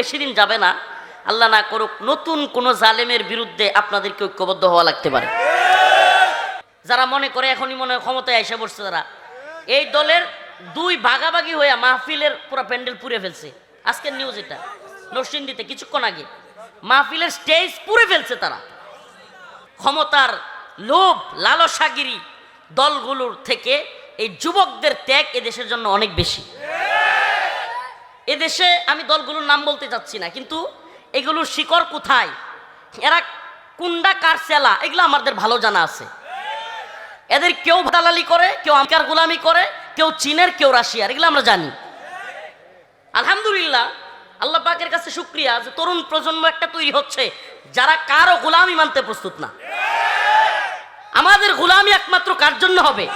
বেশি দিন যাবে না, আল্লাহ না করুক নতুন কোন জালেমের বিরুদ্ধে আপনাদেরকে ঐক্যবদ্ধ হওয়া লাগতে পারে। যারা মনে করে এখনই মনে হয় ক্ষমতায় এসে পড়ছে তারা। এই দলের দুই ভাগাভাগি হয়ে মাহফিলের পুরো প্যান্ডেল পুড়ে ফেলছে। আজকের নিউজ এটা। নরসিংদীতে কিছুক্ষণ আগে মাহফিলের স্টেজ পুড়ে ফেলছে তারা। ক্ষমতার লোভ, লালসাগিরি দলগুলোর থেকে এই যুবকদের ত্যাগ এদেশের জন্য অনেক বেশি। এদেশে আমি দলগুলোর নাম বলতে চাচ্ছি না, কিন্তু এগুলোর শিকড় কোথায়? এরা কুন্ডা কার সেলা এগুলো আমাদের ভালো জানা আছে। এদের কেউ দালালি করে, কেউ আমেরিকার গোলামি করে, কেউ চীনের, কেউ রাশিয়ার, এগুলো আমরা জানি। আলহামদুলিল্লাহ, আল্লাহ পাকের কাছে শুক্রিয়া যে তরুণ প্রজন্ম একটা তৈরি হচ্ছে, যারা কারও গোলামি মানতে প্রস্তুত না। আমাদের গোলামি একমাত্র কার জন্য হবে?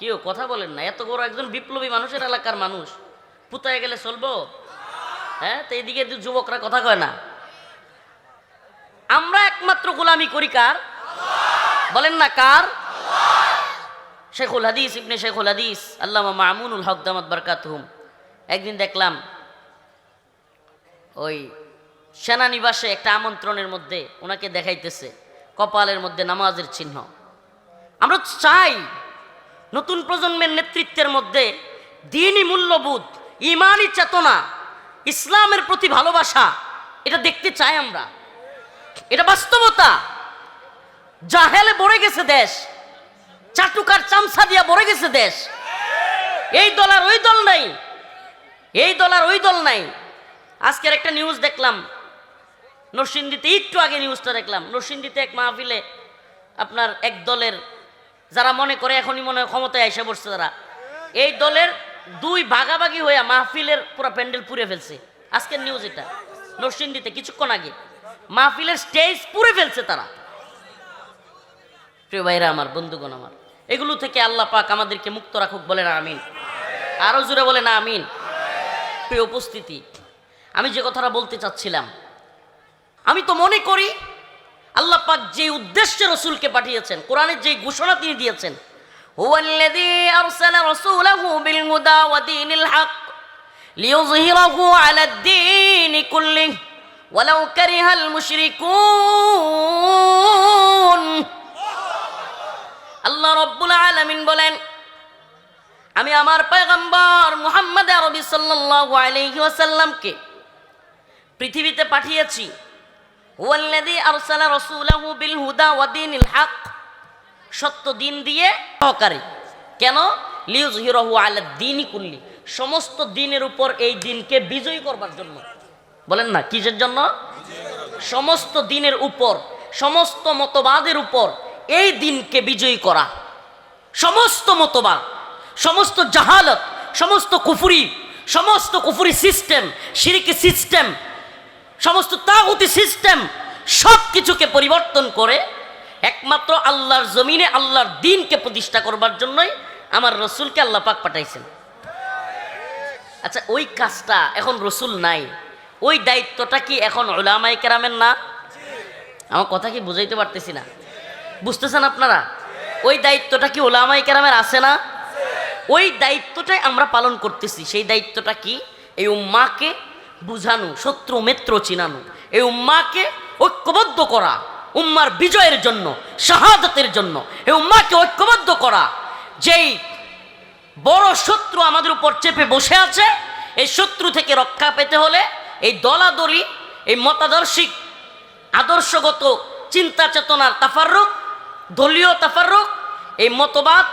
কেউ কথা বলেন না, এত বড় একজন বিপ্লবী মানুষের এলাকার মানুষ। পুতায় গেলে চলবো? হ্যাঁ তো এইদিকে যুবকরা কথা কয় না। আমরা একমাত্র গোলামি করি কার? বলেন না কার? শেখুল হাদিস, ইবনে শেখুল হাদিস, আল্লামা মামুনুল হক দামাত বারকাতহুম। একদিন দেখলাম ওই সেনানিবাসে একটা আমন্ত্রণের মধ্যে ওনাকে দেখাইতেছে, কপালের মধ্যে নামাজের চিহ্ন। আমরা চাই নতুন প্রজন্মের নেতৃত্বের মধ্যে দিনই মূল্যবোধ ইমানই চেতনা, ইসলামের প্রতি ভালোবাসা, এটা দেখতে চাই আমরা। এটা বাস্তবতা। জাহেলে ভরে গেছে দেশ, চাটুকার চামচা দিয়া ভরে গেছে দেশ। এই দল আর ওই দল নাই, এই দল আর ওই দল নাই। আজকের একটা নিউজ দেখলাম, নরসিংদীতে একটু আগে নিউজটা দেখলাম। নরসিংদীতে এক মাহফিলে আপনার এক দলের, যারা মনে করে এখনই মনে হয় ক্ষমতায় এসে বসছে তারা। এই দলের দুই ভাগাভাগি হয়ে মাহফিলের পুরো প্যান্ডেল পুড়ে ফেলছে। আজকের নিউজ এটা। নরসিংদীতে কিছুক্ষণ আগে মাহফিলের স্টেজ পুড়ে ফেলছে তারা। প্রিয় ভাইরা আমার, বন্ধুগণ আমার, এগুলো থেকে আল্লাহ পাক আমাদেরকে মুক্ত রাখুক বলে না আমিন। আরও জোরে বলে না আমিন। প্রিয় উপস্থিতি, আমি যে কথাটা বলতে চাচ্ছিলাম, আমি তো মনে করি আল্লাহ পাক যে উদ্দেশ্যে রসুলকে পাঠিয়েছেন, কোরআনের যে ঘোষণা তিনি দিয়েছেন هو الذي أرسل رسوله بالهدى ودين الحق ليظهره على الدين كله ولو كره المشركون আল্লাহ রব্বুল আলামিন বলেন আমি আমার পয়গম্বর মুহাম্মদ আরবি সাল্লাল্লাহু আলাইহি ওয়াসাল্লামকে পৃথিবীতে পাঠিয়েছি ওয়াল্লাযী আরসালা রাসূলাহু বিল হুদা ওয়া দীনিল হক সত্য দিন দিয়ে সহকারী। কেন? লিউজহিরাহু আলা দীনি কুল্লি। সমস্ত দিনের উপর এই দিনকে বিজয়ী করবার জন্য। বলেন না, কিসের জন্য? সমস্ত দিনের উপর, সমস্ত মতবাদের উপর এই দিনকে বিজয়ী করা। সমস্ত মতবাদ, সমস্ত জাহালত, সমস্ত কুফুরি সমস্ত কুফুরি সিস্টেম সিরিকি সিস্টেম, সমস্ত তাগুতি সিস্টেম সব কিছুকে পরিবর্তন করে একমাত্র আল্লাহর জমিনে আল্লাহর দিনকে প্রতিষ্ঠা করবার জন্যই আমার রসুলকে আল্লাহ পাক পাঠাইছেন। আচ্ছা ওই কাজটা এখন রসুল নাই। ওই দায়িত্বটা কি এখন ওলামাই কেরামের না? আমার কথা কি বুঝাইতে পারতেছি না। বুঝতেছেন আপনারা? ওই দায়িত্বটা কি ওলামাই কেরামের আছে না? ওই দায়িত্বটাই আমরা পালন করতেছি। সেই দায়িত্বটা কি? এই উম্মাকে বুঝানো, শত্রু, মিত্র চিনানো। এই উম্মাকে ঐক্যবদ্ধ করা। উম্মার বিজয়ের জন্য, শাহাদতের জন্য। এই উম্মাকে ঐক্যবদ্ধ করা, যেই বড় শত্রু আমাদের উপর চেপে বসে আছে, এই শত্রু থেকে রক্ষা পেতে হলে এই দলাদলি, এই মতাদর্শিক, আদর্শগত চিন্তা চেতনার তাফারুক দলীয় তাফারুক এই মতবাদ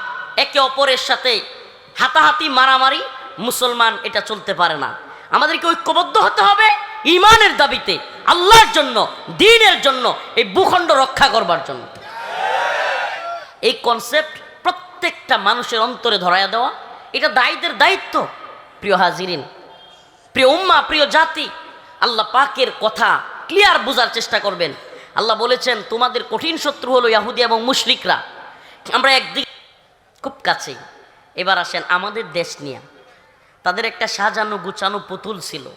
একে অপরের সাথে হাতাহাতি মারামারি মুসলমান এটা চলতে পারে না। আমাদেরকে ঐক্যবদ্ধ হতে হবে ইমানের দাবিতে আল্লাহর জন্য, দিনের জন্য এই ভূখণ্ড রক্ষা করবার জন্য। এই কনসেপ্ট প্রত্যেকটা মানুষের অন্তরে ধরায়া দেওয়া, এটা দায়ীদের দায়িত্ব, প্রিয় হাজিরিন। প্রিয় উম্মা, প্রিয় জাতি, আল্লাহ পাকের কথা ক্লিয়ার বোঝার চেষ্টা করবেন। আল্লাহ বলেছেন, তোমাদের কঠিন শত্রু হলো ইয়াহুদি এবং মুশরিকরা। আমরা একদিক খুব কাছেই। এবার আসেন আমাদের দেশ নিয়ে। তাদের একটা সাজানো, গুছানো পুতুল ছিল।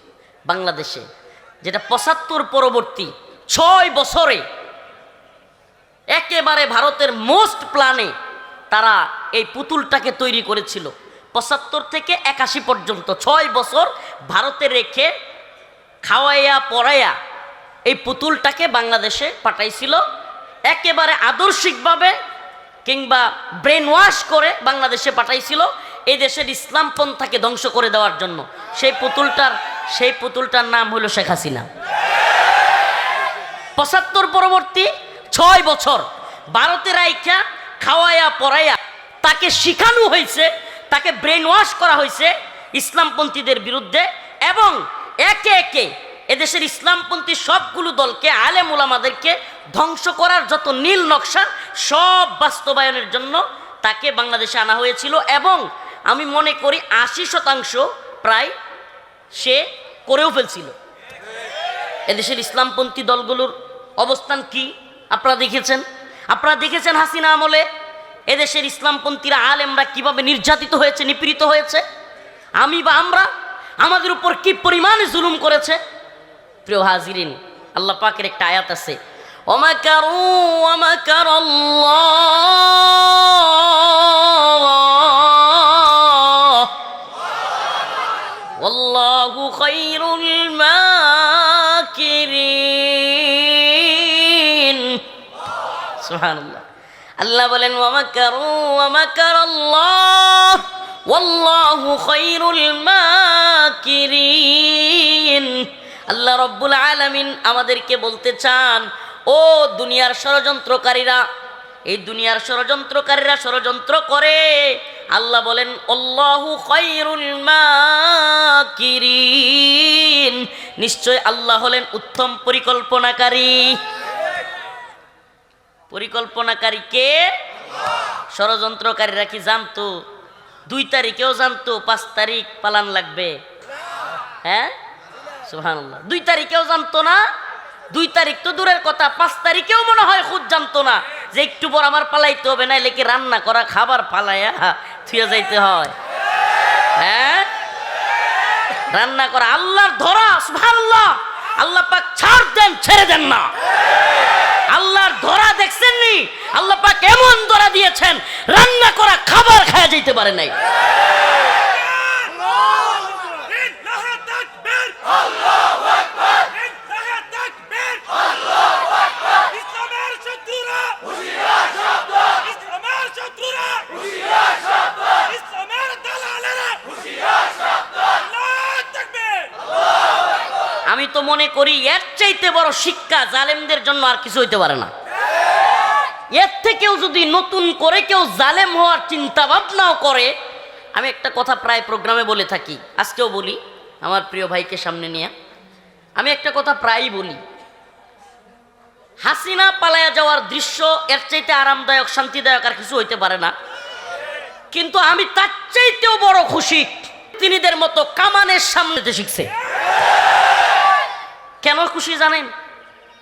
বাংলাদেশে, যেটা পঁচাত্তর পরবর্তী ছয় বছরে একেবারে ভারতের মোস্ট প্ল্যানে তারা এই পুতুলটাকে তৈরি করেছিল। পঁচাত্তর থেকে একাশি পর্যন্ত ছয় বছর ভারতে রেখে খাওয়াইয়া পড়াইয়া এই পুতুলটাকে বাংলাদেশে পাঠাইছিল। একেবারে আদর্শিকভাবে কিংবা ব্রেন ওয়াশ করে বাংলাদেশে পাঠাইছিল। এই দেশের ইসলাম পন্থাকে ধ্বংস করে দেওয়ার জন্য। সেই পুতুলটার সেই পুতুলটার নাম হলো শেখ হাসিনা। পঁচাত্তর পরবর্তী ছয় বছর ভারতের আইকা খাওয়াইয়া পড়াইয়া তাকে শিখানো হয়েছে, তাকে ব্রেন ওয়াশ করা হয়েছে ইসলামপন্থীদের বিরুদ্ধে এবং একে একে এদেশের ইসলামপন্থী সবগুলো দলকে, আলেম ওলামাদেরকে ধ্বংস করার যত নীল নকশা সব বাস্তবায়নের জন্য তাকে বাংলাদেশে আনা হয়েছিল এবং আমি মনে করি আশি শতাংশ প্রায় সে করেও ফেলছিল। এদেশের ইসলামপন্থী দলগুলোর অবস্থান কি? আপনারা দেখেছেন? আপনারা দেখেছেন হাসিনা আমলে এদেশের ইসলামপন্থীরা আলেমরা কীভাবে নির্যাতিত হয়েছে, নিপীড়িত হয়েছে? আমি বা আমরা আমাদের উপর কি পরিমাণে জুলুম করেছে? প্রিয় হাজিরিন, আল্লাহ পাকের একটা আয়াত আছে অমাকার ওমাকার সুবাহান আল্লাহ বলেন আল্লাহ রব্বুল আলমিন আমাদেরকে বলতে চান, ও দুনিয়ার ষড়যন্ত্রকারীরা, এই দুনিয়ার ষড়যন্ত্রকারীরা ষড়যন্ত্র করে। আল্লাহ বলেন অল্লাহু খৈরুল মাকিরিন। নিশ্চয় আল্লাহ হলেন উত্তম পরিকল্পনাকারী। পরিকল্পনাকারী কে? ষড়যন্ত্রকারীরা কি জানতো? দুই তারিখেও জানতো, পাঁচ তারিখ পালান লাগবে। হ্যাঁ? সুবহানাল্লাহ। দুই তারিখেও জানতো না, দুই তারিখ তো দূরের কথা, পাঁচ তারিখেও মনে হয় খুব জানতো না যে একটু পর আমার পালাইতে হবে না লেকে রান্না করা, খাবার পালাইয়া থুয়ে যাইতে হয়। হ্যাঁ? রান্না করা আল্লাহর ধরা, সুবহানাল্লাহ। আল্লাহ পাক ছাড় দেন, ছেড়ে দেন না। আল্লাহর ধরা দেখছেন নি আল্লাহ পাক এমন ধরা দিয়েছেন, রান্না করা খাবার খাওয়া যেতে পারে নাই ইন্নাহা তাকবীর আল্লাহু আকবার ইন্নাহা তাকবীর আল্লাহু আকবার ইসলামের শত্রুরা হুশিয়ার সাবধান ইসলামের শত্রুরা হুশিয়ার সাবধান ইসলামের দালালেরা হুশিয়ার সাবধান আল্লাহু তাকবীর আমি তো মনে করি এর চাইতে বড় শিক্ষা জালেমদের জন্য আর কিছু হইতে পারে না। এর থেকেও যদি নতুন করে কেউ জালেম হওয়ার চিন্তা ভাবনাও করে, আমি একটা কথা প্রায় প্রোগ্রামে বলে থাকি, আজকেও বলি, আমার প্রিয় ভাইকে সামনে নিয়ে। আমি একটা কথা প্রায়ই বলি, হাসিনা পালায়া যাওয়ার দৃশ্য এর চাইতে আরামদায়ক, শান্তিদায়ক আর কিছু হইতে পারে না। কিন্তু আমি তার চাইতেও বড় খুশি, তিনিদের মতো কামানের সামনে যেতে শিখছে। কেন খুশি জানেন?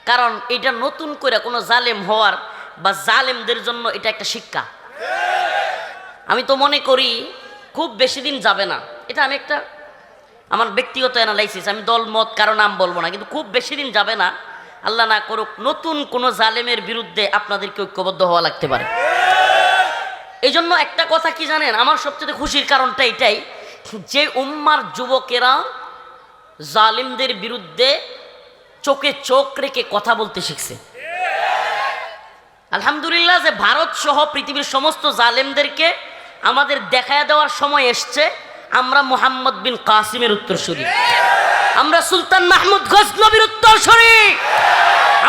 কারণ এটা নতুন করে কোনো জালেম হওয়ার বা জালেমদের জন্য এটা একটা শিক্ষা। আমি তো মনে করি খুব বেশি দিন যাবে না। এটা আমি একটা আমার ব্যক্তিগত অ্যানালাইসিস আমি দল, মত কারও নাম বলব না, কিন্তু খুব বেশি দিন যাবে না। আল্লাহ না করুক, নতুন কোনো জালেমের বিরুদ্ধে আপনাদেরকে ঐক্যবদ্ধ হওয়া লাগতে পারে। এই জন্য একটা কথা কি জানেন? আমার সবচেয়ে খুশির কারণটা এটাই যে উম্মার যুবকেরা জালিমদের বিরুদ্ধে চোখে চোখ রেখে কথা বলতে শিখছে। আলহামদুলিল্লাহ যে ভারত সহ পৃথিবীর সমস্ত জালেমদেরকে আমাদের দেখায় দেওয়ার সময় এসছে, আমরা মোহাম্মদ বিন কাসিমের উত্তরসূরি। আমরা সুলতান মাহমুদ গজনবীর উত্তরসূরি।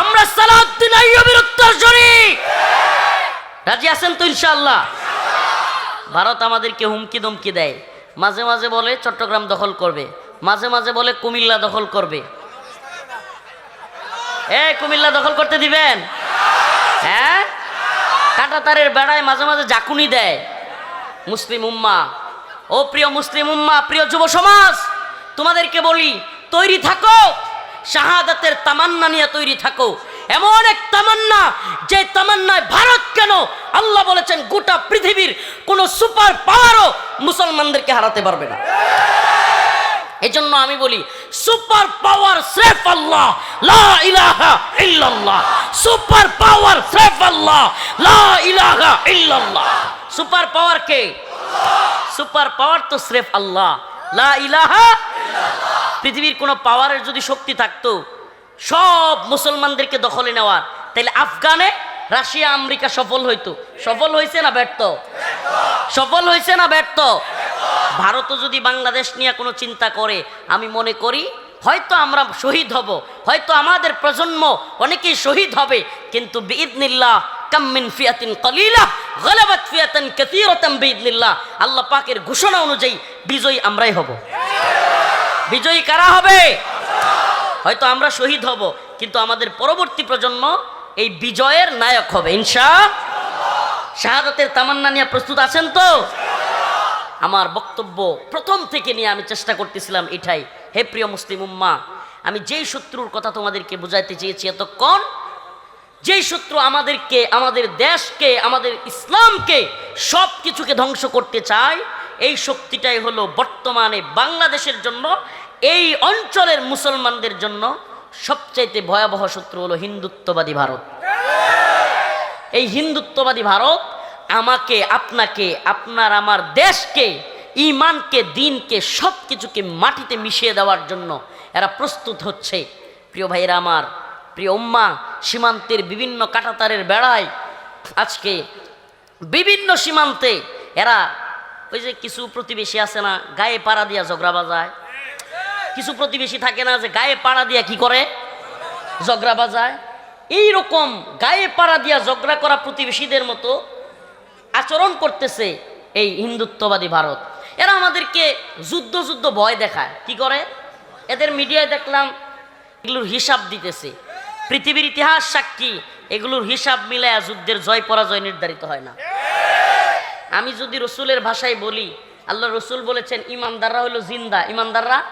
আমরা সালাউদ্দিন আইয়ুবের উত্তরসূরি। রাজি আছেন তো ইনশাআল্লাহ? ভারত আমাদেরকে হুমকি দমকি দেয়। মাঝে মাঝে বলে চট্টগ্রাম দখল করবে। মাঝে মাঝে বলে কুমিল্লা দখল করবে। কুমিল্লা দখল করতে দিবেন? হ্যাঁ? কাটাতারের বেড়ায় মাঝে মাঝে জাকুনি দেয় মুসলিম উম্মা। ও প্রিয় মুসলিম উম্মা, প্রিয় যুব সমাজ, তোমাদেরকে বলি, তৈরি থাকো, শাহাদাতের তামান্না নিয়ে তৈরি থাকো। এমন এক তামান্না, যে তামান্নায় ভারত কেন? আল্লাহ বলেছেন, গোটা পৃথিবীর কোন সুপার পাওয়ারও মুসলমানদেরকে হারাতে পারবে না। এজন্য আমি বলি, সুপার পাওয়ার স্রেফ আল্লাহ, লা ইলাহা ইল্লাল্লাহ। সুপার পাওয়ার স্রেফ আল্লাহ, লা ইলাহা ইল্লাল্লাহ। সুপার পাওয়ার কে? সুপার পাওয়ার তো স্রেফ আল্লাহ। লা ইলাহা পৃথিবীর কোনো পাওয়ারের যদি শক্তি থাকতো, সব মুসলমানদেরকে দখলে নেওয়ার তাহলে আফগানে, রাশিয়া, আমেরিকা সফল হইতো। সফল হয়েছে না ব্যর্থ? সফল হয়েছে না ব্যর্থ? ভারতও যদি বাংলাদেশ নিয়ে কোনো চিন্তা করে, আমি মনে করি হয়তো আমরা শহীদ হব, হয়তো আমাদের প্রজন্ম অনেকেই শহীদ হবে, কিন্তু বিইদনিল্লাহ কাম্মিন ফিয়াতিন কলিলা, গলাবাত ফিয়াতান কাসীরাতান বিইদনিল্লাহ। আল্লাহ পাকের ঘোষণা অনুযায়ী বিজয়ী আমরাই হব। বিজয়ী কারা হবে? হয়তো আমরা শহীদ হব, কিন্তু আমাদের পরবর্তী প্রজন্ম এই বিজয়ের নায়ক হবে, ইনশা শাহাদাতের তামান্না নিয়ে প্রস্তুত আছেন তো? আমার বক্তব্য প্রথম থেকে নিয়ে আমি চেষ্টা করতেছিলাম এটাই। হে প্রিয় মুসলিম উম্মা, আমি যেই শত্রুর কথা তোমাদেরকে বুঝাইতে চেয়েছি এতক্ষণ, যেই শত্রু আমাদেরকে, আমাদের দেশকে, আমাদের ইসলামকে সব কিছুকে ধ্বংস করতে চায়, এই শক্তিটাই হলো বর্তমানে বাংলাদেশের জন্য, এই অঞ্চলের মুসলমানদের জন্য সবচাইতে ভয়াবহ শত্রু হলো হিন্দুত্ববাদী ভারত। এই হিন্দুত্ববাদী ভারত আমাকে, আপনাকে, আপনার আমার দেশকে ইমানকে দিনকে সব কিছুকে মাটিতে মিশিয়ে দেওয়ার জন্য এরা প্রস্তুত হচ্ছে। প্রিয় ভাইয়েরা আমার, প্রিয় উম্মা, সীমান্তের বিভিন্ন কাটাতারের বেড়ায় আজকে বিভিন্ন সীমান্তে এরা, ওই যে কিছু প্রতিবেশী আছে না, গায়ে পাড়া দিয়া ঝগড়া বাজায়। কিছু প্রতিবেশী থাকে না যে গায়ে পাড়া দিয়া কি করে? ঝগড়া বাজায়। এইরকম গায়ে পাড়া দিয়া ঝগড়া করা প্রতিবেশীদের মতো আচরণ করতেছে এই হিন্দুত্ববাদী ভারত। এরা আমাদেরকে যুদ্ধ যুদ্ধ ভয় দেখায়। কি করে? এদের মিডিয়ায় দেখলাম এগুলোর হিসাব দিতেছে। পৃথিবীর ইতিহাস সাক্ষী, এগুলোর হিসাব মিলায়া যুদ্ধের জয় পরাজয় নির্ধারিত হয় না। আমি যদি রসুলের ভাষায় বলি, আল্লাহ রসুল বলেছেন, ইমানদাররা হইল জিন্দা। ইমানদাররা?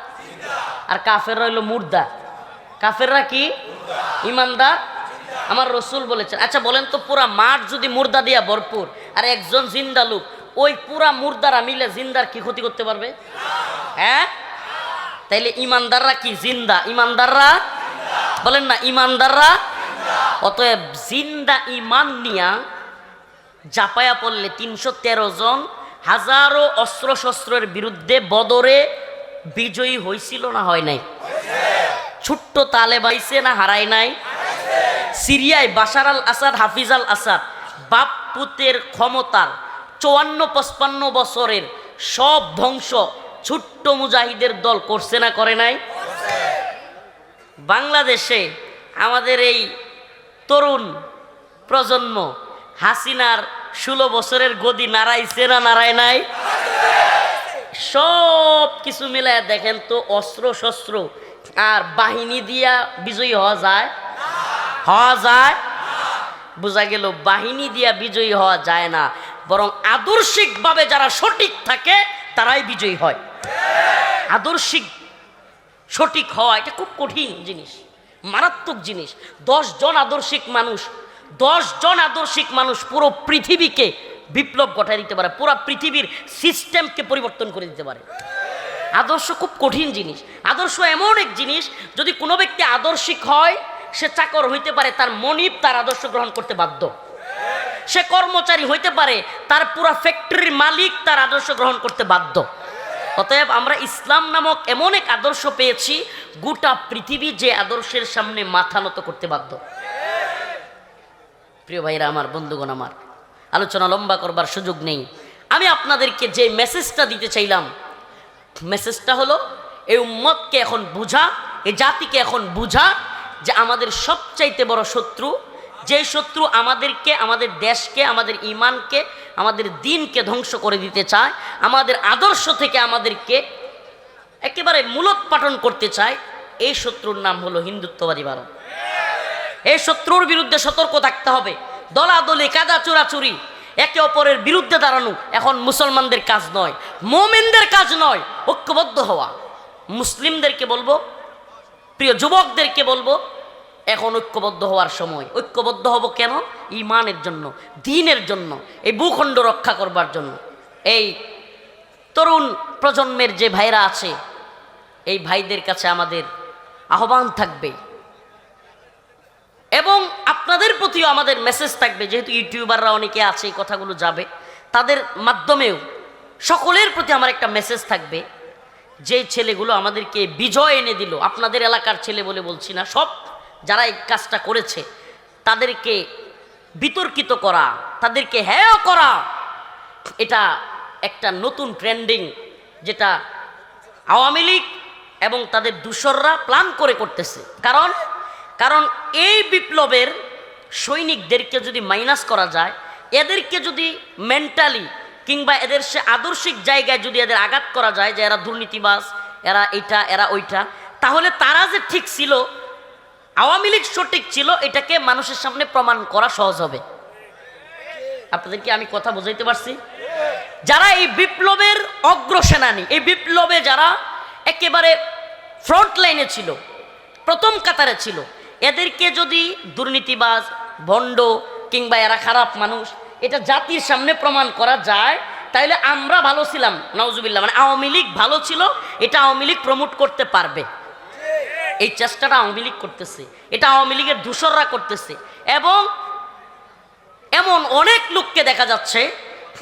আর কাফেররা হইল মুর্দা। কাফেররা কি? ইমানদার? আমার রসুল বলেছেন। আচ্ছা বলেন তো, পুরা মাঠ যদি মুর্দা দিয়া ভরপুর আর একজন জিন্দা লোক, ওই পুরা মুর্দারা মিলে জিন্দার কি ক্ষতি করতে পারবে? হ্যাঁ? তাইলে ইমানদাররা কি জিন্দা? ইমানদাররা? বলেন না, ইমানদাররা? অতএব জিন্দা ইমান নিয়া জাপায়া পড়লে তিনশো তেরো জন হাজারো অস্ত্র শস্ত্রের বিরুদ্ধে বদরে বিজয়ী হয়েছিল না হয় নাই? ছোট্ট তালে বাইছে না হারায় নাই? সিরিয়ায় বাশার আল আসাদ, হাফিজ আল আসাদ, বাপ পুতের ক্ষমতার চুয়ান্ন, পঁচপান্ন বছরের সব ধ্বংস ছোট্ট মুজাহিদের দল করছে না, করে নাই? বাংলাদেশে আমাদের এই তরুণ প্রজন্ম হাসিনার ষোলো বছরের গদি নাড়াইছে না নাড়ায় নাই? সব কিছু মিলায় দেখেন তো অস্ত্র শস্ত্র আর বাহিনী দিয়া বিজয়ী হওয়া যায়? হওয়া যায়? বোঝা গেল, বাহিনী দিয়া বিজয়ী হওয়া যায় না। বরং আদর্শিকভাবে যারা সঠিক থাকে, তারাই বিজয়ী হয়। আদর্শিক সঠিক হওয়া, এটা খুব কঠিন জিনিস, মারাত্মক জিনিস। জন আদর্শিক মানুষ জন আদর্শিক মানুষ পুরো পৃথিবীকে বিপ্লব ঘটাই দিতে পারে, পুরো পৃথিবীর সিস্টেমকে পরিবর্তন করে দিতে পারে। আদর্শ খুব কঠিন জিনিস। আদর্শ এমন এক জিনিস, যদি কোনো ব্যক্তি আদর্শিক হয় সে চাকর হইতে পারে তার মনিব, তার আদর্শ গ্রহণ করতে বাধ্য। সে কর্মচারী হইতে পারে তার পুরা ফ্যাক্টরির মালিক, তার আদর্শ গ্রহণ করতে বাধ্য। অতএব আমরা ইসলাম নামক এমন এক আদর্শ পেয়েছি, গোটা পৃথিবী যে আদর্শের সামনে মাথা নত করতে বাধ্য। প্রিয় ভাইরা আমার, বন্ধুগণ আমার, আলোচনা লম্বা করবার সুযোগ নেই। আমি আপনাদেরকে যে মেসেজটা দিতে চাইলাম, মেসেজটা হলো এই উম্মতকে এখন বুঝা এই জাতিকে এখন বুঝা যে আমাদের সবচাইতে বড় শত্রু, যে শত্রু আমাদেরকে, আমাদের দেশকে, আমাদের ইমানকে, আমাদের দিনকে ধ্বংস করে দিতে চায়, আমাদের আদর্শ থেকে আমাদেরকে একেবারে মূলত পাঠন করতে চায়, এই শত্রুর নাম হলো হিন্দুত্ববাদী ভারত। এই শত্রুর বিরুদ্ধে সতর্ক থাকতে হবে। দলাদলি, কাদা চুরাচুরি, একে অপরের বিরুদ্ধে দাঁড়ানো এখন মুসলমানদের কাজ নয়, মোমেনদের কাজ নয়, ঐক্যবদ্ধ হওয়া। মুসলিমদেরকে বলব প্রিয় যুবকদেরকে বলব, এখন ঐক্যবদ্ধ হওয়ার সময়। ঐক্যবদ্ধ হব কেন? ইমানের জন্য, দিনের জন্য, এই ভূখণ্ড রক্ষা করবার জন্য। এই তরুণ প্রজন্মের যে ভাইরা আছে, এই ভাইদের কাছে আমাদের আহ্বান থাকবে। এবং আপনাদের প্রতিও আমাদের মেসেজ থাকবে, যেহেতু ইউটিউবাররা অনেকে আছে, এই কথাগুলো যাবে। তাদের মাধ্যমেও সকলের প্রতি আমার একটা মেসেজ থাকবে। যে ছেলেগুলো আমাদেরকে বিজয় এনে দিল, আপনাদের এলাকার ছেলে বলে বলছি না, সব যারা এই কাজটা করেছে, তাদেরকে বিতর্কিত করা, তাদেরকে হ্যাঁ করা, এটা একটা নতুন ট্রেন্ডিং যেটা আওয়ামী লীগ এবং তাদের দূষররা প্ল্যান করে করতেছে। কারণ কারণ এই বিপ্লবের সৈনিকদেরকে যদি মাইনাস করা যায়, এদেরকে যদি মেন্টালি কিংবা এদের সে আদর্শিক জায়গায় যদি এদের আঘাত করা যায় যে এরা দুর্নীতিবাজ, এরা এইটা, এরা ওইটা, তাহলে তারা যে ঠিক ছিল, আওয়ামী লীগ সঠিক ছিল, এটাকে মানুষের সামনে প্রমাণ করা সহজ হবে। আপনাদেরকে আমি কথা বুঝাইতে পারছি? যারা এই বিপ্লবের অগ্রসেনানী, এই বিপ্লবে যারা একেবারে ফ্রন্ট লাইনে ছিল, প্রথম কাতারে ছিল, এদেরকে যদি দুর্নীতিবাজ, ভণ্ড কিংবা এরা খারাপ মানুষ এটা জাতির সামনে প্রমাণ করা যায়। তাইলে আমরা ভালো ছিলাম নওজুবিল্লাহ মানে আওয়ামী লীগ ভালো ছিল, এটা আওয়ামী লীগ প্রমোট করতে পারবে। এই চেষ্টাটা আওয়ামী লীগ করতেছে। এটা আওয়ামী লীগের দূষররা করতেছে। এবং এমন অনেক লোককে দেখা যাচ্ছে,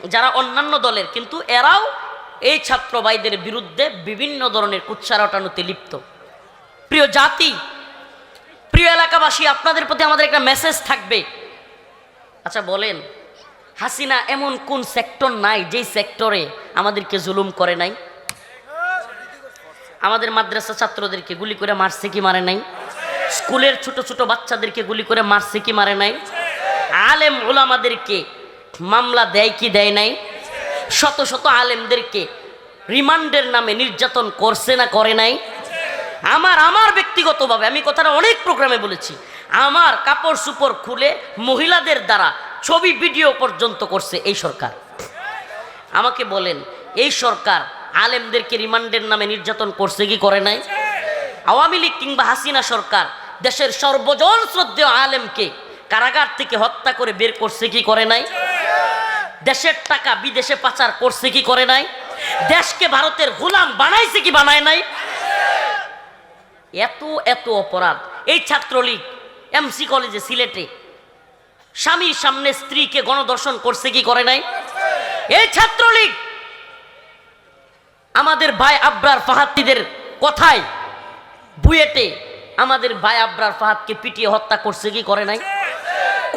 যারা অন্যান্য দলের, কিন্তু এরাও এই ছাত্র ভাইদের বিরুদ্ধে বিভিন্ন ধরনের কুচ্ছারটানুতে লিপ্ত। প্রিয় জাতি, প্রিয় এলাকাবাসী, আপনাদের প্রতি আমাদের একটা মেসেজ থাকবে। আচ্ছা বলেন। হাসিনা এমন কোন সেক্টর নাই, যেই সেক্টরে আমাদেরকে জুলুম করে নাই। আমাদের মাদ্রাসা ছাত্রদেরকে গুলি করে মারছে কি মারে নাই? স্কুলের ছোট ছোট বাচ্চাদেরকে গুলি করে মারছে কি মারে নাই? আলেম ওলামাদেরকে মামলা দেয় কি দেয় নাই? শত শত আলেমদেরকে রিমান্ডের নামে নির্যাতন করছে না করে নাই? আমার আমার ব্যক্তিগতভাবে, আমি কথাটা অনেক প্রোগ্রামে বলেছি, আমার কাপড় সুপড় খুলে মহিলাদের দ্বারা ছবি, ভিডিও পর্যন্ত করছে এই সরকার। আমাকে বলেন, এই সরকার আলেমদেরকে রিমান্ডের নামে নির্যাতন করছে কি করে নাই? আওয়ামী লীগ কিংবা হাসিনা সরকার দেশের সর্বজন শ্রদ্ধেয় আলেমকে কারাগার থেকে হত্যা করে বের করছে কি করে নাই? দেশের টাকা বিদেশে পাচার করছে কি করে নাই? দেশকে ভারতের গোলাম বানাইছে কি বানায় নাই? এত এত অপরাধ। এই ছাত্রলীগ, এমসি কলেজে, সিলেটে স্বামীর সামনে স্ত্রীকে গণদর্শন করছে, কি করে নাই? এই ছাত্রলীগ আমাদের ভাই আব্রার ফাহাত্তিদের কথায় বুয়েটে আমাদের ভাই আব্রার ফাহাদকে পিটিয়ে হত্যা করছে, কি করে নাই?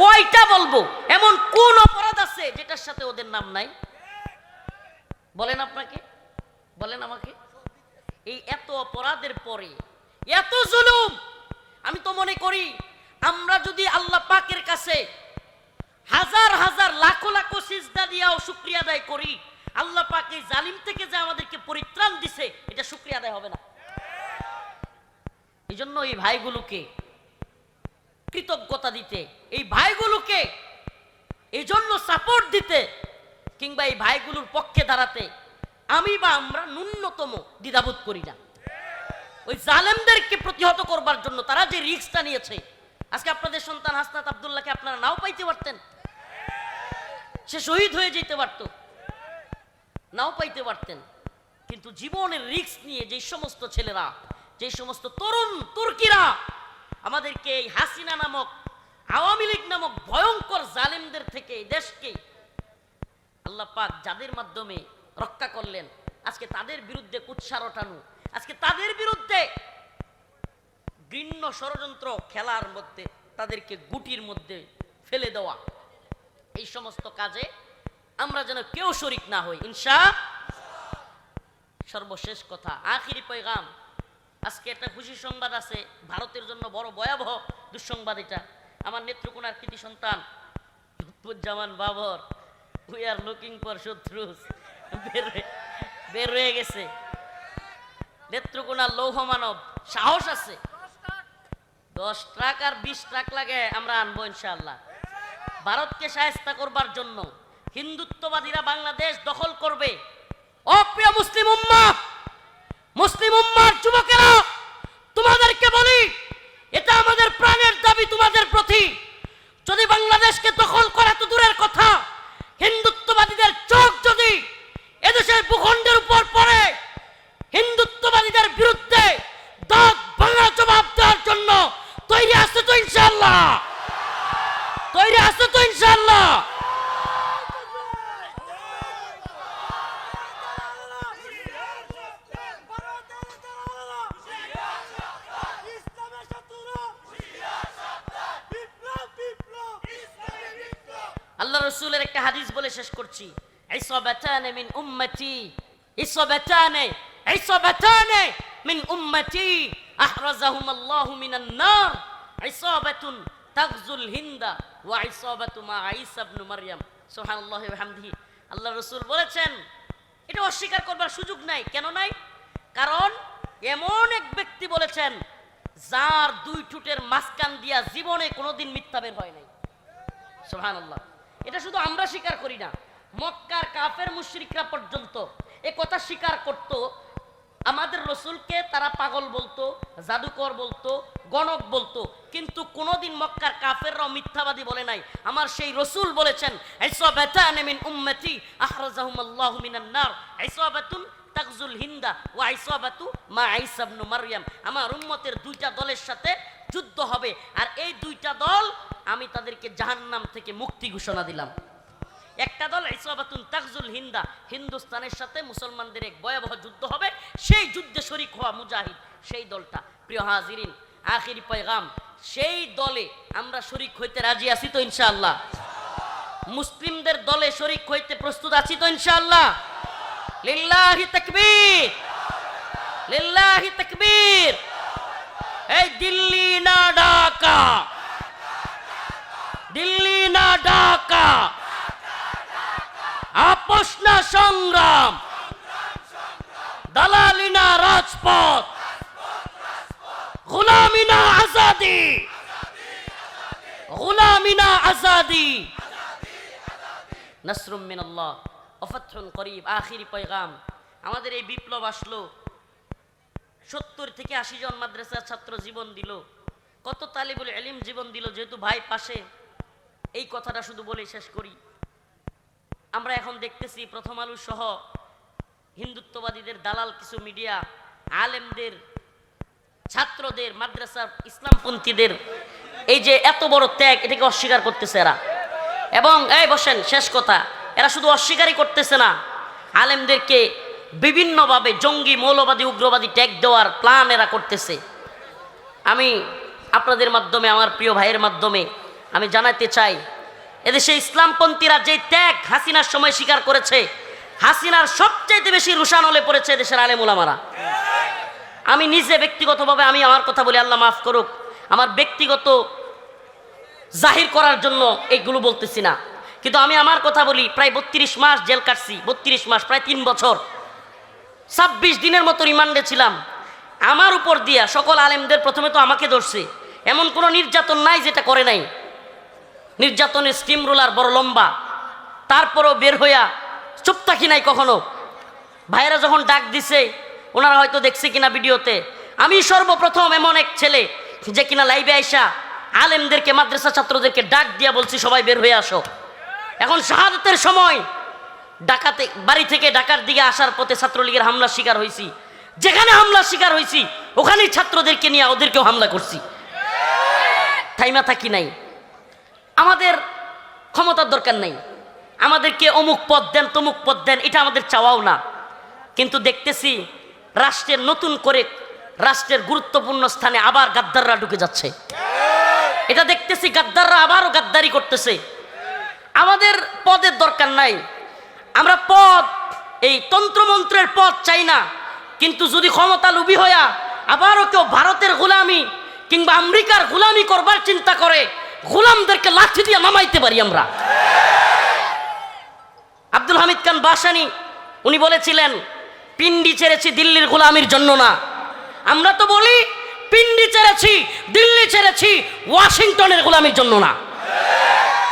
কয়টা বলব? এমন কোন অপরাধ আছে যেটার সাথে ওদের নাম নাই? বলেন আপনাকে, বলেন আমাকে। এই এত অপরাধের পরে, এত জুলুম, আমি তো মনে করি, আমরা যদি আল্লাহ পাকের কাছে লাখো সিজদা শুক্রিয়া আদায় করি। আল্লাহ পাক এই জালিম থেকে যে আমাদেরকে পরিত্রাণ দিছে, এটা শুক্রিয়া আদায় হবে না। এই জন্য এই ভাইগুলোকে কৃতজ্ঞতা দিতে, এই ভাইগুলোকে এই জন্য সাপোর্ট দিতে কিংবা এই ভাইগুলোর পক্ষে দাঁড়াতে আমি বা আমরা ন্যূনতম দ্বিধাবোধ করি না। ওই জালেমদেরকে প্রতিহত করবার জন্য তারা যে রিক্সটা নিয়েছে, আজকে আপনাদের সন্তান হাসনাত আবদুল্লাহকে আপনারা নাও পাইতে পারতেন। সে শহীদ হয়ে যেতে পারত, নাও পাইতে পারতেন। কিন্তু জীবনের রিস্ক নিয়ে যে সমস্ত ছেলেরা, যে সমস্ত তরুণ তুর্কিরা, আমাদেরকে এই হাসিনা নামক, আওয়ামী লীগ নামক ভয়ঙ্কর জালেমদের থেকে দেশকে আল্লাহ পাক যাদের মাধ্যমে রক্ষা করলেন, আজকে তাদের বিরুদ্ধে কুৎসার ওঠানো আজকে তাদের বিরুদ্ধে ঘৃণ্য ষড়যন্ত্র খেলার মধ্যে, তাদেরকে গুটির মধ্যে ফেলে দেওয়া। এই সমস্ত কাজে আমরা যেন কেউ শরিক না হই। ইনশা সর্বশেষ কথা, আখিরি পয়গাম। আজকে একটা খুশি সংবাদ আছে, ভারতের জন্য বড় ভয়াবহ দুঃসংবাদ এটা। আমার নেত্রকোনার কৃতি সন্তান Babar we are looking for শত্রুস। বের হয়ে- গেছে। নেত্রকোনার লৌহ মানব, সাহস আছে। দশ ট্রাক আর বিশ ট্রাক লাগে, আমরা আনব ইনশাআল্লাহ। ভারতকে সাহেস্তা করবার জন্য হিন্দুত্ববাদীরা বাংলাদেশ দখল করবে। অপ্রিয় মুসলিম উম্মা মুসলিম উম্মার যুবকেরা, তোমাদেরকে বলি, এটা আমাদের প্রাণের দাবি, তোমাদের প্রতি। যদি বাংলাদেশকে দখল করা তো দূরের কথা হিন্দুত্ববাদীদের চোখ যদি এদেশের ভূখণ্ডের উপর পড়ে হিন্দুত্ববাদীদের বিরুদ্ধে দাঁত ভাঙা জবাব দেওয়ার জন্য তৈরি আছে তো ইনশাল্লাহ তৈরি আছে তো ইনশাল্লাহ আল্লাহ রসুলের একটা হাদিস বলে শেষ করছি ইসবাতানে মিন উম্মতি ইসবাতানে ইসবাতানে মিন উম্মতি আহরাজাহুম আল্লাহ মিনান নার ইসাবাতুন তাগজুল হিন্দা ওয়া ইসাবাতু মা ঈসা ইবনে মারইয়াম সুবহানাল্লাহি ওয়া আল্লাহ রাসূল বলেছেন, এটা অস্বীকার করবার সুযোগ নাই। কেন নাই? কারণ এমন এক ব্যক্তি বলেছেন, যার দুই ঠুটের মাঝখান দিয়া জীবনে কোনোদিন মিথ্যা বের হয় নাই। সোহান আল্লাহ এটা শুধু আমরা স্বীকার করি না। মক্কার কাফের মুশরিকরা পর্যন্ত এ কথা স্বীকার করত। আমাদের রসুলকে তারা পাগল বলতো, জাদুকর বলতো, গণক বলতো। কিন্তু কোনোদিন মক্কার কাফেররাও মিথ্যাবাদী বলে নাই। আমার সেই রসুল বলেছেন মিন মিনান নার। তাকজুল হিন্দা মা আমার উম্মতের দুইটা দলের সাথে যুদ্ধ হবে। আর এই দুইটা দল আমি তাদেরকে জাহান্নাম থেকে মুক্তি ঘোষণা দিলাম। একটা দল ইসলাবাতুন তাকজুল হিন্দা, হিন্দুস্তানের সাথে মুসলমানদের এক ভয়াবহ যুদ্ধ হবে, সেই যুদ্ধে শরিক হওয়া মুজাহিদ, সেই দলটা। প্রিয় হাজিরিন, আখির পয়গাম, সেই দলে আমরা শরিক হইতে রাজি আছি তো ইনশাআল্লাহ। মুসলিমদের দলে শরিক হইতে প্রস্তুত আছি তো ইনশাআল্লাহ। লিল্লাহি তাকবীর লিল্লাহি তাকবীর। এই দিল্লি না ঢাকা, দিল্লি না ঢাকা। আপোষ সংগ্রাম। দালালি না রাজপথ। গোলামি না আজাদি। গোলামি না আজাদি। নসরুম মিনাল্লাহ করিব, আখিরি পয়গাম। আমাদের এই বিপ্লব আসলো। সত্তর থেকে আশি জন মাদ্রাসার ছাত্র জীবন দিল। কত তালিবুল এলিম জীবন দিল, যেহেতু ভাই পাশে। এই কথাটা শুধু বলে শেষ করি। আমরা এখন দেখতেছি প্রথম আলু সহ হিন্দুত্ববাদীদের দালাল কিছু মিডিয়া, আলেমদের, ছাত্রদের মাদ্রাসা ইসলামপন্থীদের, এই যে এত বড় ত্যাগ, এটাকে অস্বীকার করতেছে এরা। এবং এই বসেন, শেষ কথা, এরা শুধু অস্বীকারই করতেছে না। আলেমদেরকে বিভিন্নভাবে জঙ্গি, মৌলবাদী, উগ্রবাদী ট্যাগ দেওয়ার প্ল্যান এরা করতেছে। আমি আপনাদের মাধ্যমে, আমার প্রিয় ভাইয়ের মাধ্যমে, আমি জানাতে চাই এদেশে ইসলামপন্থীরা যে ত্যাগ হাসিনার সময় স্বীকার করেছে, হাসিনার সবচাইতে বেশি রুশান হলে পড়েছে দেশের আলেমুলামারা আমি নিজে ব্যক্তিগতভাবে আমি আমার কথা বলি, আল্লাহ মাফ করুক, আমার ব্যক্তিগত জাহির করার জন্য এইগুলো বলতেছি না। কিন্তু আমি আমার কথা বলি, প্রায় বত্রিশ মাস জেল কাটছি, বত্রিশ মাস, প্রায় তিন বছর। ছাব্বিশ দিনের মতো রিমান্ডে ছিলাম। আমার উপর দিয়া সকল আলেমদের প্রথমে তো আমাকে ধরছে। এমন কোনো নির্যাতন নাই যেটা করে নাই। নির্যাতনের স্টিম রোলার বড় লম্বা। তারপরও বের হইয়া চুপ থাকি নাই কখনো। ভাইয়েরা যখন ডাক দিছে, ওনারা হয়তো দেখছে কিনা ভিডিওতে, আমি সর্বপ্রথম এমন এক ছেলে যে কিনা লাইভে আইসা আলেমদেরকে, মাদ্রাসা ছাত্রদেরকে ডাক দিয়া বলছি, সবাই বের হয়ে আসো। এখন শাহাদতের সময়, ডাকাতে, বাড়ি থেকে ডাকার দিকে আসার পথে ছাত্রলীগের হামলার শিকার হয়েছি যেখানে হামলার শিকার হয়েছি ওখানেই ছাত্রদেরকে নিয়ে ওদেরকেও হামলা করছি। থাইমা থাকি নাই। আমাদের ক্ষমতার দরকার নাই। আমাদেরকে অমুক পদ দেন, তমুক পদ দেন, এটা আমাদের চাওয়াও না। কিন্তু দেখতেছি রাষ্ট্রের নতুন করে রাষ্ট্রের গুরুত্বপূর্ণ স্থানে আবার গাদ্দাররা ঢুকে যাচ্ছে। এটা দেখতেছি গাদ্দাররা আবারও গাদ্দারি করতেছে। আমাদের পদের দরকার নাই। আমরা পদ, এই তন্ত্রমন্ত্রের পদ চাই না। কিন্তু যদি ক্ষমতা লুবি হইয়া আবারও কেউ ভারতের গোলামি কিংবা আমেরিকার গোলামি করবার চিন্তা করে গোলামদেরকে লাঠি দিয়ে নামাইতে পারি আমরা। আব্দুল হামিদ খান বাসানি, উনি বলেছিলেন, পিন্ডি ছেড়েছি দিল্লির গোলামির জন্য না। আমরা তো বলি, পিন্ডি ছেড়েছি, দিল্লি ছেড়েছি, ওয়াশিংটনের গোলামির জন্য না।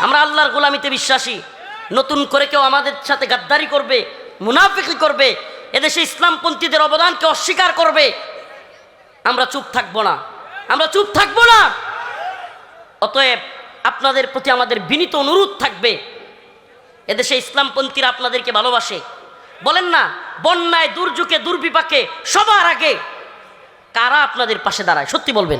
আমরা আল্লাহর গোলামিতে বিশ্বাসী। নতুন করে কেউ আমাদের সাথে গাদ্দারি করবে, মুনাফিকি করবে, এদেশে ইসলামপন্থীদের অবদানকে অস্বীকার করবে, আমরা চুপ থাকব না। আমরা চুপ থাকব না। অতএব আপনাদের প্রতি আমাদের বিনীত অনুরোধ থাকবে। এদেশে ইসলামপন্থীরা আপনাদেরকে ভালোবাসে। বলেন না, বন্যায়, দুর্যোগে, দুর্বিপাকে সবার আগে কারা আপনাদের পাশে দাঁড়ায়? সত্যি বলবেন।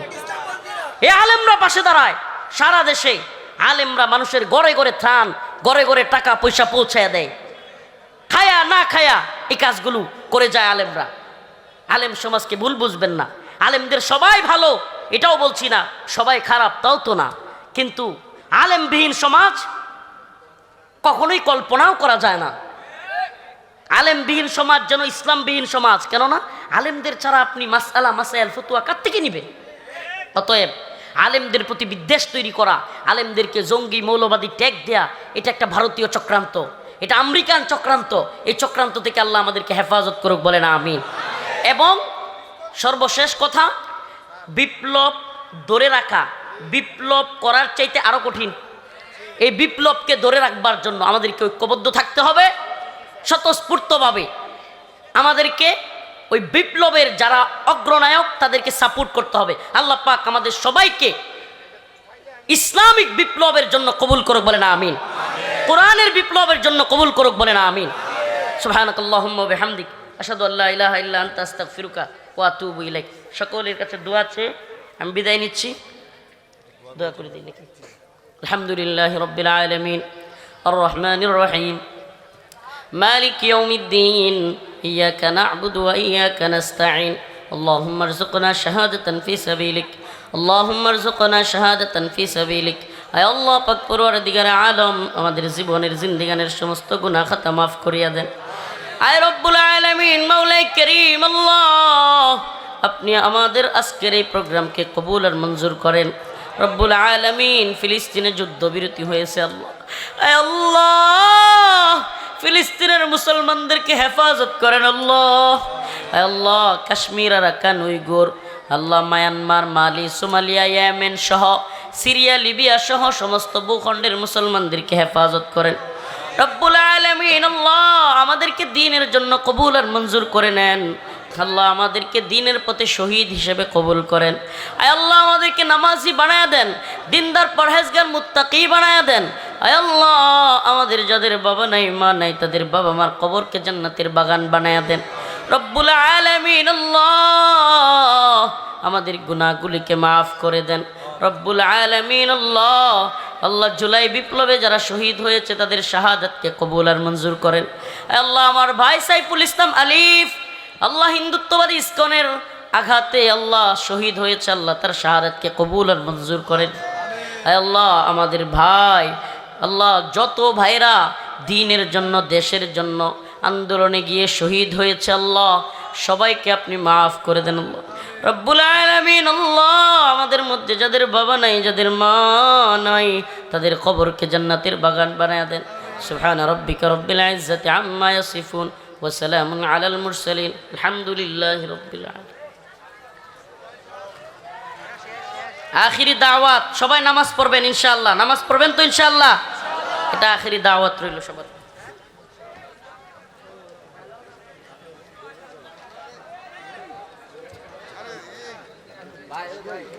এ আলেমরা পাশে দাঁড়ায়। সারা দেশে আলেমরা মানুষের গড়ে গড়ে ত্রাণ, গড়ে গড়ে টাকা, পয়সা পৌঁছায় দেয়। খায়া না খায়া এই কাজগুলো করে যায় আলেমরা। আলেম সমাজকে ভুল বুঝবেন না। আলেমদের সবাই ভালো। এটাও বলছি না, সবাই খারাপ, তাও তো না। কিন্তু আলেমবিহীন সমাজ কখনোই কল্পনাও করা যায় না। আলেমবিহীন সমাজ যেন ইসলামবিহীন সমাজ, কেননা আলেমদের ছাড়া আপনি মাসালা মাসাইল ফতুয়া কার থেকে নিবেন। অতএব আলেমদের প্রতি বিদ্বেষ তৈরি করা, আলেমদেরকে জঙ্গি, মৌলবাদী ট্যাগ দেয়া, এটা একটা ভারতীয় চক্রান্ত। এটা আমেরিকান চক্রান্ত। এই চক্রান্ত থেকে আল্লাহ আমাদেরকে হেফাজত করুক বলে না আমিন। এবং সর্বশেষ কথা বিপ্লব ধরে রাখা, বিপ্লব করার চাইতে আরও কঠিন। এই বিপ্লবকে ধরে রাখবার জন্য আমাদেরকে ঐক্যবদ্ধ থাকতে হবে, স্বতঃস্ফূর্তভাবে। আমাদেরকে ওই বিপ্লবের যারা অগ্রনায়ক, তাদেরকে সাপোর্ট করতে হবে। আল্লাহ পাক আমাদের সবাইকে ইসলামিক বিপ্লবের জন্য কবুল করুক বলে না, আমিন। কোরআনের বিপ্লবের জন্য কবুল করুক বলে না, আমিন। সুবহানাকাল্লাহুম্মা বিহামদিক। আশহাদু আল্লা ইলাহা ইল্লা আনতা, আস্তাগফিরুকা। ওয়া আতুবু ইলাইক সকলের কাছে দোয়া আছে আমি বিদায় নিচ্ছি দোয়া করে দিই নাকি আলহামদুলিল্লাহ রব্বিল আলামিন আর রহমানির রহিম مالك يوم الدين إياك نعبد وإياك نستعين اللهم ارزقنا شهادة في سبيلك اللهم ارزقنا شهادة في سبيلك আয় আল্লাহ পাক পরওয়ারদিগার আলম আমাদের জীবনের জিন্দিগানের সমস্ত গুনাহ খাতা মাফ করিয়া দেন আয় রব্বুল করিম, আল্লাহ। আপনি আমাদের আজকের এই প্রোগ্রামকে কবুল আর মঞ্জুর করেন। রব্বুল আলামিন, ফিলিস্তিনে যুদ্ধবিরতি হয়েছে, আল্লাহ। আয় আল্লাহ, ফিলিস্তিনের মুসলমানদেরকে হেফাজত করেন, আল্লাহ। আল্লাহ, কাশ্মীর, আরাকান, উইগুর, আল্লাহ, মায়ানমার, মালি, সোমালিয়া, ইয়েমেন সহ, সিরিয়া, লিবিয়া সহ সমস্ত ভূখণ্ডের মুসলমানদেরকে হেফাজত করেন। রব্বুল আলমিন, আল্লাহ আমাদেরকে দিনের জন্য কবুল আর মঞ্জুর করে নেন। আল্লাহ আমাদেরকে দিনের পথে শহীদ হিসেবে কবুল করেন। আয় আল্লাহ আমাদেরকে নামাজি বানায়া দেন, দিনদার পরহেজগার মুত্তাকি বানায়া দেন। আয় আল্লাহ আমাদের যাদের বাবা নাই, মা নাই, তাদের বাবা মার কবরকে জান্নাতের বাগান বানায়া দেন। রব্বুল আলমিন, আল্লাহ আমাদের গুনাহগুলিকে মাফ করে দেন। রব্বুল আলমিন, আল্লাহ। আল্লাহ জুলাই বিপ্লবে যারা শহীদ হয়েছে, তাদের শাহাদাতকে কবুল আর মঞ্জুর করেন। আল্লাহ আমার ভাই সাইফুল ইসলাম আলিফ, আল্লাহ হিন্দুত্ববাদী ইস্কনের আঘাতে আল্লাহ শহীদ হয়েছে, আল্লাহ তার শাহাদাতকে কবুল আর মঞ্জুর করেন। আল্লাহ আমাদের ভাই, আল্লাহ যত ভাইরা দিনের জন্য, দেশের জন্য আন্দোলনে গিয়ে শহীদ হয়েছে, আল্লাহ সবাইকে আপনি মাফ করে দেন আল্লাহ। রব্বুল আলামিন আল্লাহ, আমাদের মধ্যে যাদের বাবা নাই, যাদের মা নাই, তাদের কবরকে জান্নাতের বাগান বানায় দেন। সুবহান রব্বিকা রব্বিল ইজ্জাতি আম্মা ইয়াসিফুন ওয়া সালামুন আলাল মুরসালিন। আলহামদুলিল্লাহি রব্বিল আখিরি দাওয়াত, সবাই নামাজ পড়বেন ইনশাআল্লাহ। নামাজ পড়বেন তো ইনশাআল্লাহ? এটা আখিরি দাওয়াত রইল সবার। Bye. Bye.